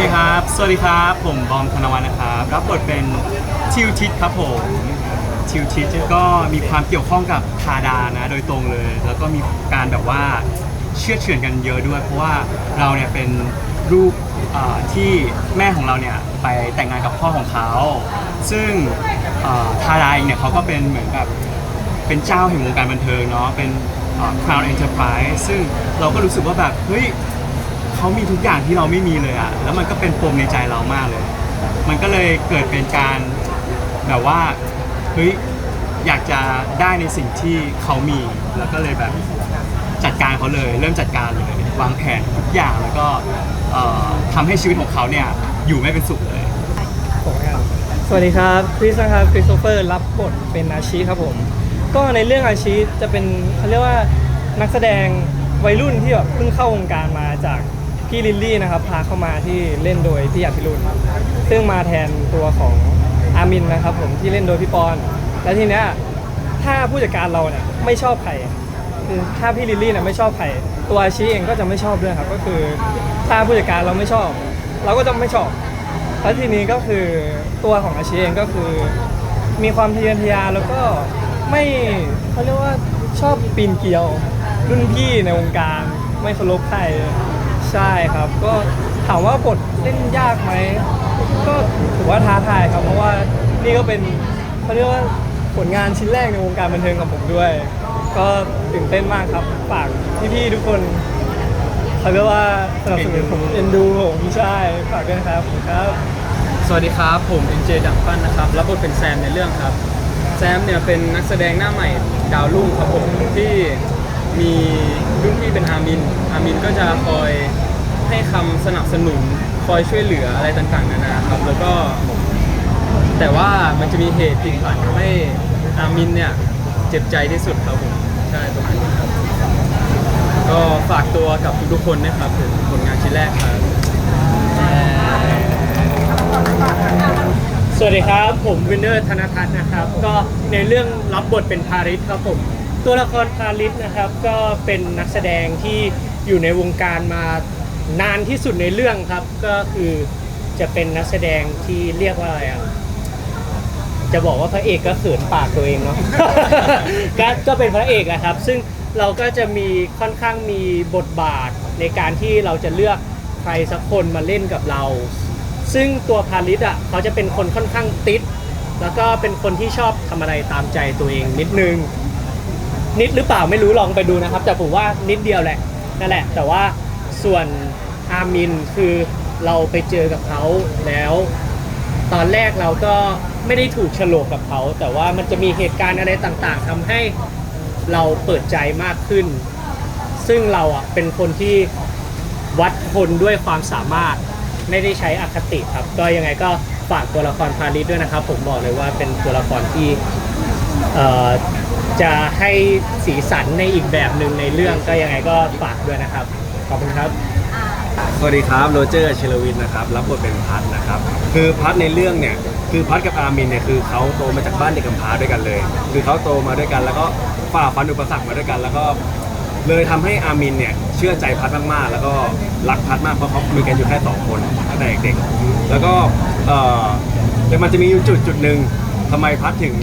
เคครับ สวัสดีครับ ผมบอมธนวัฒน์นะครับ รับบทเป็นทิวทิศครับผม ทิวทิศก็มีความเกี่ยวข้องกับทาดานะ โดยตรงเลย แล้วก็มีการแบบว่าเชื่อเฉือนกันเยอะด้วย เพราะว่าเราเนี่ยเป็นลูกเอ่อที่แม่ของเราเนี่ยไปแต่งงานกับพ่อของเขา ซึ่งเอ่อทาดาเองเนี่ยเขาก็เป็นเหมือนกับเป็นเจ้าแห่งวงการบันเทิงเนาะ เป็นเอ่อ Crown Enterprise ซึ่งเราก็รู้สึกว่าแบบ เฮ้ย เขามีทุกอย่างที่เราไม่มีเลยอะแล้วมันก็เป็นปมในใจเรามากเลย มันก็เลยเกิดเป็นการแบบว่าเฮ้ยอยากจะได้ในสิ่งที่เขามี แล้วก็เลยแบบจัดการเขาเลย เริ่มจัดการเลยวางแผนทุกอย่างแล้วก็เอ่อทำให้ชีวิตของเขาเนี่ยอยู่ไม่เป็นสุขเลย ผมครับสวัสดีครับคริสนะครับคริสโตเฟอร์รับบทเป็นอาชีครับผม ก็ในเรื่องอาชีจะเป็นเขาเรียกว่านักแสดงวัยรุ่นที่แบบเพิ่งเข้าวงการมาจาก พี่ลิลลี่นะครับพาเข้ามาที่เล่นโดยพี่อัพิรุณซึ่งมาแทนตัวของอามินนะครับผมที่เล่นโดยพี่ปอน และทีเนี้ยถ้าผู้จัดการเราเนี่ยไม่ชอบใครคือถ้าพี่ลิลลี่เนี่ยไม่ชอบใครตัวอาชีเองก็จะไม่ชอบด้วยครับ ก็คือถ้าผู้จัดการเราไม่ชอบ เราก็จะไม่ชอบแล้วทีนี้ก็คือตัวของอาชีเองก็คือ มีความทะเยอทะยานแล้วก็ไม่เขาเรียกว่าชอบปีนเกลียว รุ่นพี่ในวงการไม่เคารพใคร ใช่ครับ ก็ถามว่าบทเล่นยากไหม ก็ถือว่าท้าทายครับ เพราะว่านี่ก็เป็นเขาเรียกว่าผลงานชิ้นแรกในวงการบันเทิงของผมด้วย ก็ตื่นเต้นมากครับ ฝากพี่ๆทุกคนเขาเรียกว่าสนับสนุนผมเอ็นดูผมใช่ฝากด้วยครับขอบคุณครับ สวัสดีครับ ผมเอ็นเจดับปั้นนะครับรับบทเป็นแซมในเรื่องครับ แซมเนี่ยเป็นนักแสดงหน้าใหม่ดาวรุ่งครับผมที่มีรุ่นพี่เป็นอามิน อามินก็จะคอย ให้คำสนับสนุนคอยช่วยเหลืออะไรต่างๆ นานาครับ แล้วก็ แต่ว่ามันจะมีเหตุพลิกผันทำให้อามินเนี่ยเจ็บใจที่สุดครับผมใช่ประมาณนี้ครับ ก็ฝากตัวกับทุกๆคนนะครับถึงผลงานชิ้นแรกครับ สวัสดีครับ ผมวินเนอร์ธนทัศน์นะครับ ก็ในเรื่องรับบทเป็นพาริสครับผมตัวละครพาริสนะครับ ก็เป็นนักแสดงที่อยู่ในวงการมา นานที่สุดในเรื่องครับก็คือจะเป็นนักแสดงที่เรียกว่าอะไรอะจะบอกว่าพระเอกก็เขินปากตัวเองเนาะ ก็ก็เป็นพระเอกนะครับ ซึ่งเราก็จะมีค่อนข้างมีบทบาทในการที่เราจะเลือกใครสักคนมาเล่นกับเรา ซึ่งตัวพาริสอะเขาจะเป็นคนค่อนข้างติด แล้วก็เป็นคนที่ชอบทำอะไรตามใจตัวเองนิดนึง นิดหรือเปล่าไม่รู้ลองไปดูนะครับ แต่ผมว่านิดเดียวแหละนั่นแหละ แต่ว่า ส่วนอามินคือเราไปเจอกับเขาแล้ว ตอนแรกเราก็ไม่ได้ถูกฉลกกับเขา แต่ว่ามันจะมีเหตุการณ์อะไรต่างๆทำให้เราเปิดใจมากขึ้น ซึ่งเราอะเป็นคนที่วัดคนด้วยความสามารถไม่ได้ใช้อคติครับ ก็ยังไงก็ฝากตัวละครพาริสด้วยนะครับ ผมบอกเลยว่าเป็นตัวละครที่จะให้สีสันในอีกแบบหนึ่งในเรื่องก็ยังไงก็ฝากด้วยนะครับ ขอบคุณครับ สวัสดีครับโรเจอร์เชลวินนะครับรับบทเป็นพัทนะครับ คือพัทในเรื่องเนี่ยคือพัทกับอาร์มินเนี่ยคือเขาโตมาจากบ้านเด็กกำพร้าด้วยกันเลย คือเขาโตมาด้วยกัน แล้วก็ฝ่าฟันอุปสรรคมาด้วยกัน แล้วก็เลยทำให้อาร์มินเนี่ยเชื่อใจพัทมากๆ แล้วก็รักพัทมากเพราะเขามีกันอยู่แค่สองคนตั้งแต่เด็กๆแล้วก็เออแต่มันจะมีอยู่จุดจุดหนึ่งทำไมพัทถึง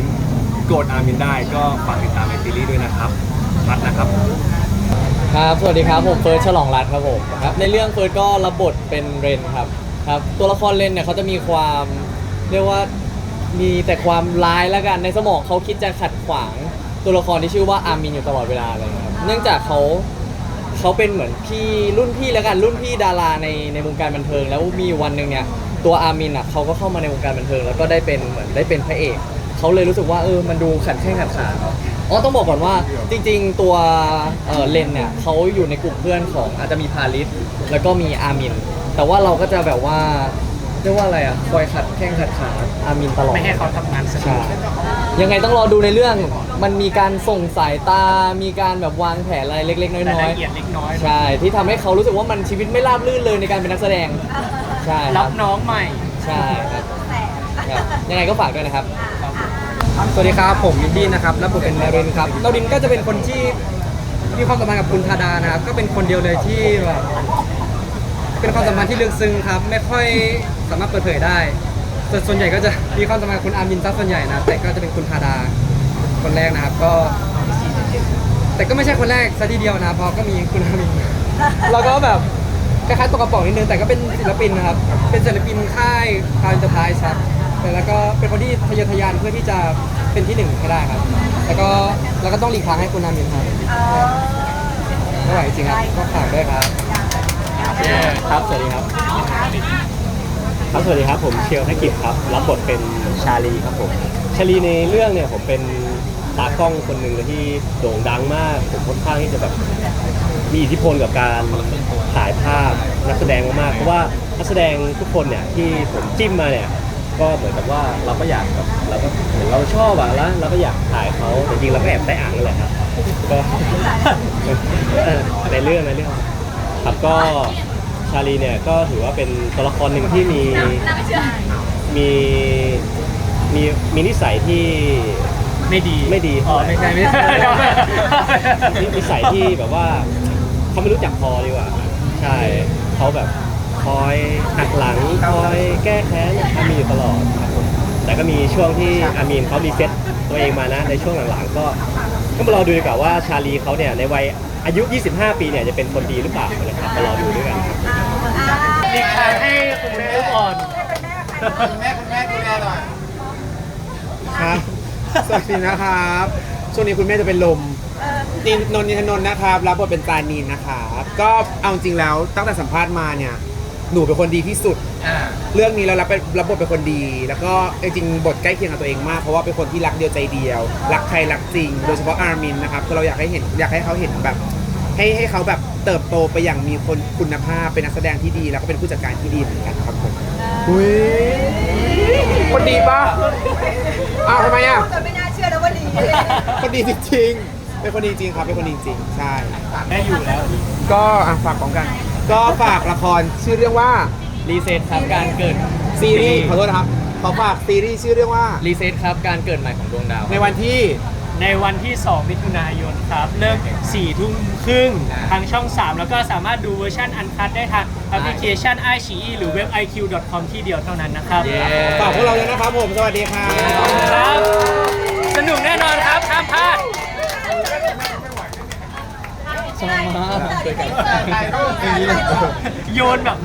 โกรธอาร์มินได้ก็ฝากติดตามในซีรีส์ด้วยนะครับพัทนะครับ ครับ สวัสดีครับ ผมเฟิร์สฉลองรัตน์ครับผมครับ ในเรื่องเฟิร์สก็รับบทเป็นเรนครับครับ ตัวละครเรนเนี่ยเขาจะมีความเรียกว่ามีแต่ความร้ายแล้วกันในสมองเขาคิดจะขัดขวางตัวละครที่ชื่อว่าอาร์มินอยู่ตลอดเวลาเลยครับ เนื่องจากเขาเขาเป็นเหมือนพี่รุ่นพี่แล้วกันรุ่นพี่ดาราในในวงการบันเทิง แล้วมีวันหนึ่งเนี่ยตัวอาร์มินอะเขาก็เข้ามาในวงการบันเทิง แล้วก็ได้เป็นเหมือนได้เป็นพระเอกเขาเลยรู้สึกว่าเออมันดูขัดแข้งขัดขาเนาะ อ๋อต้องบอกก่อนว่าจริง ๆ ตัวเออเลนเนี่ยเขาอยู่ในกลุ่มเพื่อนของอาจจะมีพาริสแล้วก็มีอามิน แต่ว่าเราก็จะแบบว่าเรียกว่าอะไรอะคอยขัดแข้งขัดขาอามินตลอด ไม่ให้เขาทำงานสนุใช่กยังไงต้องรอดูในเรื่อง มันมีการส่งสายตา มีการแบบวางแผนอะไรเล็ก ๆ น้รายอยละเอียดเล็กน้อย ๆ ใช่ ที่ทำให้เขารู้สึกว่ามันชีวิตไม่ราบรื่นเลยในการเป็นนักแสดง ใช่ครัรับบน้องใหม่ ใช่ครับครับยังไงก็ฝากด้วยนะครับ สวัสดีครับผมวินดีนะครับรับบทเป็นนารินครับนารินก็จะเป็นคนที่มีความสัมพันธ์กับคุณธาดานะครับก็เป็นคนเดียวเลยที่แบบเป็นความสัมพันธ์ที่ลึกซึ้งครับ ไม่ค่อยสามารถเปิดเผยได้แต่ส่วนใหญ่ก็จะมีความสัมพันธ์กับคุณอามินซะส่วนใหญ่นะแต่ก็จะเป็นคุณทาดาคนแรกนะครับก็ แต่ก็ไม่ใช่คนแรกซะทีเดียวนะเพราะก็มีคุณอามินเราก็แบบคล้ายๆตกกระป๋องนิดนึงแต่ก็เป็นศิลปินนะครับเป็นศิลปินค่ายคาร์อินเตอร์ไพรส์ครับ แต่แล้วก็เป็นคนที่ทะเยอทะยานเพื่อที่จะเป็นที่หนึ่งให้ได้ครับ แล้วก็แล้วก็ต้องหลีกทางให้คุณอามินครับไม่ไหวจริงครับก็ฝากด้วยครับครับสวัสดีครับ ครับสวัสดีครับผมเชียวธกิจครับรับบทเป็นชาลีครับผมชาลีในเรื่องเนี่ยผมเป็นตากล้องคนหนึ่งเลยที่โด่งดังมาก ผมค่อนข้างที่จะแบบมีอิทธิพลกับการถ่ายภาพนักแสดงมากๆเพราะว่านักแสดงทุกคนเนี่ยที่ผมจิ้มมาเนี่ย ก็เหมือนกับว่าเราก็อยากแบบเราก็เหมือนเราชอบอะแล้วเราก็อยากถ่ายเขาแต่จริงๆเราก็แอบได้อ่างนั่นแหละครับก็เออในเรื่องในเรื่องครับก็ชาลีเนี่ยก็ถือว่าเป็นตัวละครหนึ่งที่มีมีมีมีนิสัยที่ ไม่ดีไม่ดีอ๋อไม่ใช่ไม่ใช่นินิสัยที่แบบว่าเขาไม่รู้จักพอดีกว่า ใช่เขาแบบ คอยหักหลังคอยแก้แค้นอามีนอยู่ตลอดครับผมแต่ก็มีช่วงที่อามีนเขารีเซ็ตตัวเองมานะในช่วงหลังๆก็ก็มารอดูดีกว่าว่าชาลีเขาเนี่ยในวัยอายุ 25 ปีเนี่ยจะเป็นคนดีหรือเปล่านะครับมารอดูด้วยกันครับหลีกทางให้คุณแม่ลูกอ่อนครับ สวัสดีนะครับ ช่วงนี้คุณแม่จะเป็นลมนินนนท์นินทนนท์นะครับ รับบทเป็นจานีนนะครับ ก็เอาจริงแล้วตั้งแต่สัมภาษณ์มาเนี่ย หนูเป็นคนดีที่สุดเรื่องนี้เรารับเป็นรับบทเป็นคนดี แล้วก็จริงๆบทใกล้เคียงกับตัวเองมาก เพราะว่าเป็นคนที่รักเดียวใจเดียว รักใครรักจริง โดยเฉพาะอาร์มินนะครับคือเราอยากให้เห็นอยากให้เขาเห็นแบบ ให้ให้เขาแบบเติบโตไปอย่างมีคนคุณภาพเป็นนักแสดงที่ดี แล้วก็เป็นผู้จัดการที่ดีเหมือนกันครับผมอุ้ยคนดีปะอ้าวทำไมอะ แต่ไม่น่าเชื่อนะว่าดีคนดีจริงๆ เป็นคนดีจริงครับ เป็นคนดีจริง ใช่แม่อยู่แล้ว ก็อะฝากของกัน ก็ฝากละครชื่อเรื่องว่ารีเซ็ตครับการเกิดซีรีส์ขอโทษนะครับขอฝากซีรีส์ชื่อเรื่องว่ารีเซ็ตครับการเกิดใหม่ของดวงดาวในวันที่ในวันที่ 2 มิถุนายนครับเลิก4ทุ่มครึ่งทางช่อง 3 แล้วก็สามารถดูเวอร์ชันอันคัดได้ทางแอปพลิเคชัน i อ e หรือเว็บ iq.com ที่เดียวเท่านั้นนะครับฝากพวกเราด้วยนะครับผม สวัสดีครับครับสนุกแน่นอนครับห้ามพลาด ชอบมากโยนแบบ